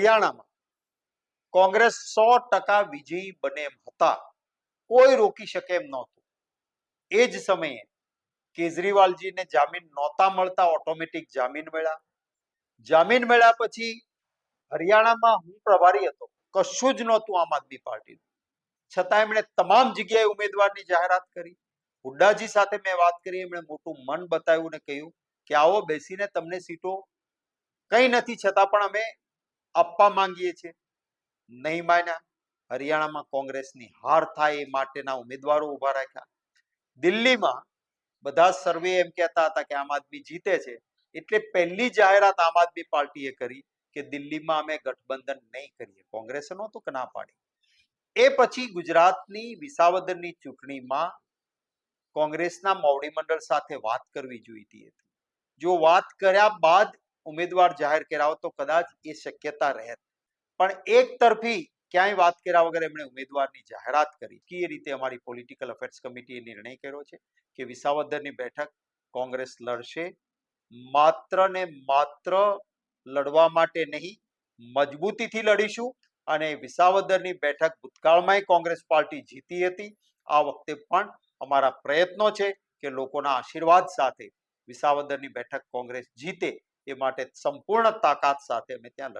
હરિયાણામાં કોંગ્રેસ સો ટકા વિજયી બને એમ હતા કોઈ રોકી શકે એમ નહોતું એ જ સમયે કેજરીવાલજીને જામીન નહોતા મળતા ઓટોમેટિક જામીન મળ્યા જામીન મળ્યા પછી હરિયાણામાં હું પ્રભારી હતો કશું જ નહોતું આમ આદમી પાર્ટીનું છતાં એમણે તમામ જગ્યાએ ઉમેદવારની જાહેરાત કરી। હુડ્ડાજી સાથે મેં વાત કરી, એમણે મોટું મન બતાવ્યું ને કહ્યું કે આવો બેસીને તમને સીટો કંઈ નથી, છતાં પણ અમે આપવા માંગીએ છીએ. નહીં માન્યા. હરિયાણામાં કોંગ્રેસની હાર થાય એ માટેના ઉમેદવારો ઊભા રાખ્યા. દિલ્હીમાં બધા સર્વે એમ કહેતા હતા કે આમ આદમી જીતે છે. એટલે પહેલી જાહેરાત આમ આદમી પાર્ટીએ કરી કે દિલ્હીમાં અમે ગઠબંધન નહીં કરીએ. કોંગ્રેસે નહોતું કે ના પાડી. એ પછી ગુજરાતની વિસાવદરની ચૂંટણીમાં કોંગ્રેસના મોવડી મંડળ સાથે વાત કરવી જોઈતી હતી. જો વાત કર્યા બાદ ઉમેદવાર જાહેર હોત તો કદાચ એ શક્યતા રહેત પણ એક તરફી ક્યાંય વાત કર્યા વગર એમણે ઉમેદવારની જાહેરાત કરી. કે એ રીતે અમારી પોલિટિકલ અફેર્સ કમિટીએ નિર્ણય કર્યો છે કે વિસાવદરની બેઠક કોંગ્રેસ લડશે. માત્ર ને માત્ર લડવા માટે નહીં, મજબૂતીથી લડીશું. અને વિસાવદરની બેઠક ભૂતકાળમાંય કોંગ્રેસ પાર્ટી જીતી હતી. આ વખતે પણ અમારા પ્રયત્નો છે કે લોકોના આશીર્વાદ સાથે વિસાવદરની બેઠક કોંગ્રેસ જીતે. એ માટે સંપૂર્ણ તાકાત સાથે અમે ત્યાં લડી